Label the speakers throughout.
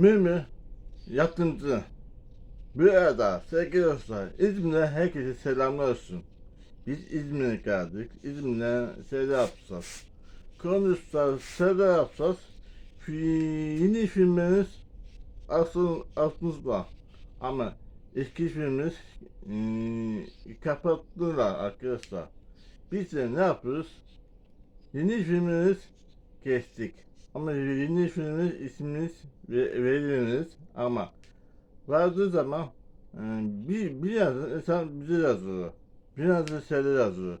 Speaker 1: Mümin yatırımcı. Bu arada sevgili dostlar İzmir'e herkese selamlar olsun. Biz İzmir'e geldik. İzmir'e seyrede yapacağız. Konuşacağız, seyrede yapacağız. Yeni filmlerimiz asıl aklımızda. Ama eski filmimiz eee, kapattılar arkadaşlar. Biz de ne yapıyoruz? Yeni filmimiz geçtik. Ama yeni filmimiz ismimiz ve verilimiz ama vardığı zaman e, bir biraz insan bize yazıyor. Biraz da şeyler yazıyor.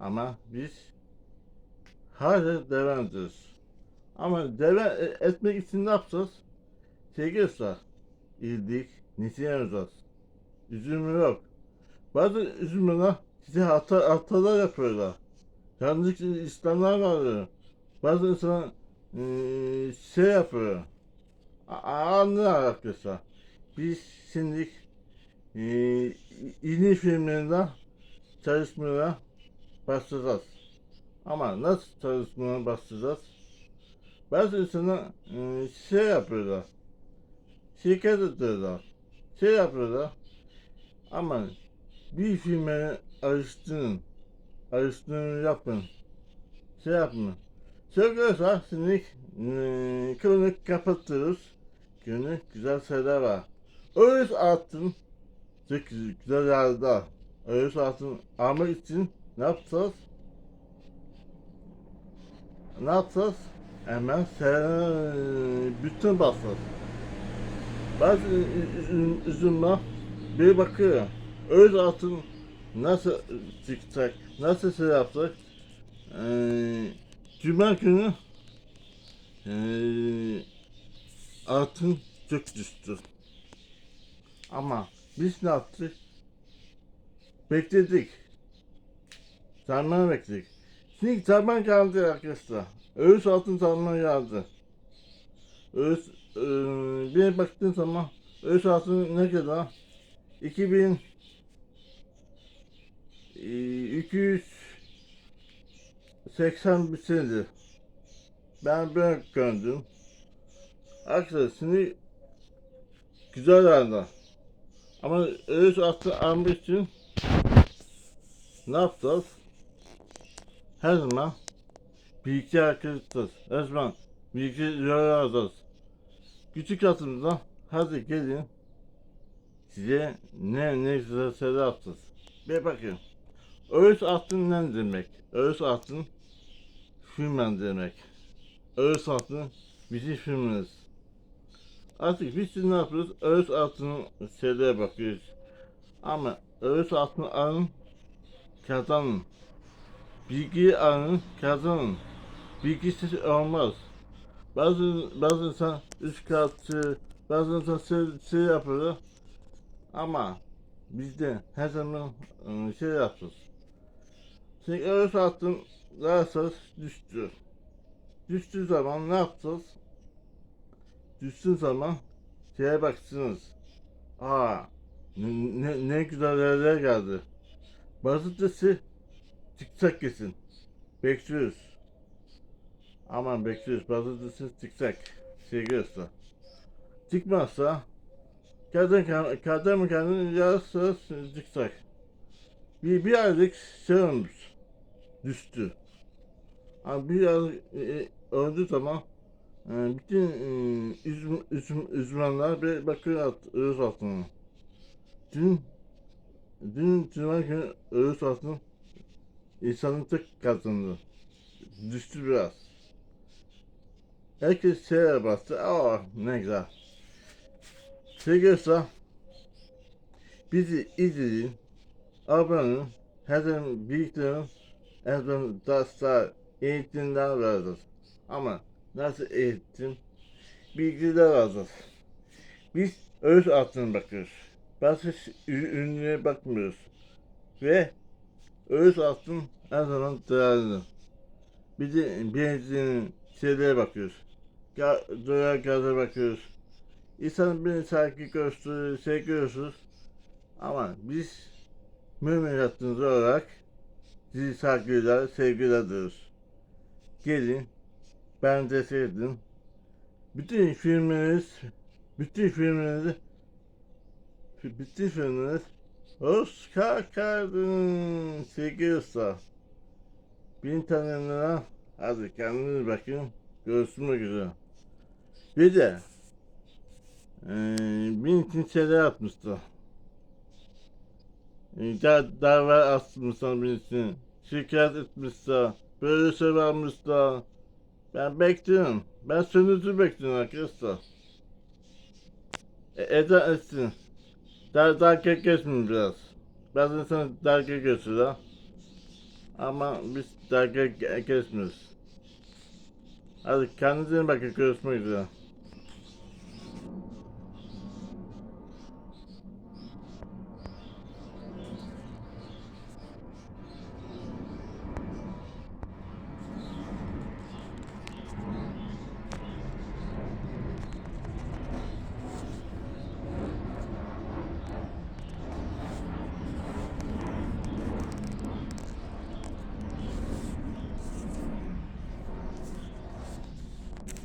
Speaker 1: Ama biz hala devam ediyoruz. Ama devam e- etmek için ne yapacağız? Sevgili dostlar, iyilik, nesiye yapacağız? Üzülme yok. Bazı üzülmeler size hata, hatalar yapıyorlar. Yanlış İslamlar var. Bazı insan eee, şey yapıyor. A- Anlıyor arkadaşlar. Biz şimdi eee yeni filmlerinde çalışmaya başlayacağız. Ama nasıl çalışmaya başlayacağız? Bazı insanlar eee, şey yapıyorlar. Şirket ediyorlar. Şey yapıyorlar. Ama bir filme alıştırın. Alıştırın yapın. Şey yapın. Söylüyorsa şimdi eee, konu kapatıyoruz. Günü güzel şeyler var. Öğüs altın çok güzel, yerde. Öğüs altın almak için ne yapacağız? Ne yapacağız? Hemen sen bütün basacağız. Bazı üzüm, üzümler bir bakıyor. Öz altın nasıl çıkacak, nasıl şey yapacak? Ee, Cuma günü e, altın çok düştü. Ama biz ne yaptık? Bekledik. Sarmaya bekledik. Şimdi sarman geldi arkadaşlar. Öğüs altın sarman geldi. Öğüs, e, bir baktığın zaman öğüs altın ne kadar? 2000 e, 200 81 senedir ben böyle gördüm. Aksesini güzel aldı. Ama öz atı almak için ne yapacağız? Her zaman birlikte hareket edeceğiz. Her zaman birlikte yol alacağız. Küçük atımızda hadi gelin size ne ne güzel şeyler yapacağız. Bir bakın. Öz atın ne demek? Öz atın filmen demek. Öz altın bizim filmimiz. Artık biz ne yapıyoruz? Öz altının şeylere bakıyoruz. Ama öz altını alın, kazanın. Bilgiyi alın, kazanın. Bilgisiz olmaz. Bazı bazı insan üç kağıtçı, bazı insan şey, şey yapıyor. Ama bizde her zaman ıı, şey yapacağız. Şimdi öz altın derses düştü. Düştüğü zaman ne yapacağız? Düştüğü zaman şeye baksınız. Aa ne, ne, ne güzel yerler geldi. Bazısı çıkacak kesin. Bekliyoruz. Aman bekliyoruz. Bazısı çıkacak. Şey görürse. Çıkmazsa kadın kadın mı kadın yarısı çıkacak. Bir, bir aylık şey olmuş. Düştü. Ama bir aylık e, e, öldüğü zaman e, bütün e, üzüm, üzüm, üzmanlar bir bakıyor at, öz altına. Dün dün cuma günü öz altın insanın tek kazandı. Düştü biraz. Herkes şeye bastı. Aa ne güzel. Şey görse bizi izleyin. Abone olun. Her zaman büyüklerin dersler eğitimler veririz. Ama nasıl eğitim? Bilgiler veririz. Biz öz altına bakıyoruz. Ürü- ürünlere bakmıyoruz. Ve öz altın her zaman değerli. Bir de benzin şeylere bakıyoruz. Ga- dolar gaza bakıyoruz. İnsanın bir sakin gördüğü şey. Ama biz mümin olarak sizi saygıyla, sevgiyle diyoruz. Gelin, ben deseydim, Bütün filmleriniz, bütün filmleriniz, bütün filmleriniz Oscar kardın sevgili usta. Bin tane lira. Hadi kendinize bakın. Görüşmek üzere. Bir de eee bin kimseler atmıştı. Da, dava atmışlar birisini. Şikayet etmişler. Böyle şey varmışlar. Ben bekliyorum. Ben sonucu bekliyorum arkadaşlar. E, Eda etsin. Dar, dalga geçmeyin biraz. Bazı insan dalga geçiyor. Ama biz ge- geçmiyoruz. Hadi kendinize bakın. Görüşmek üzere.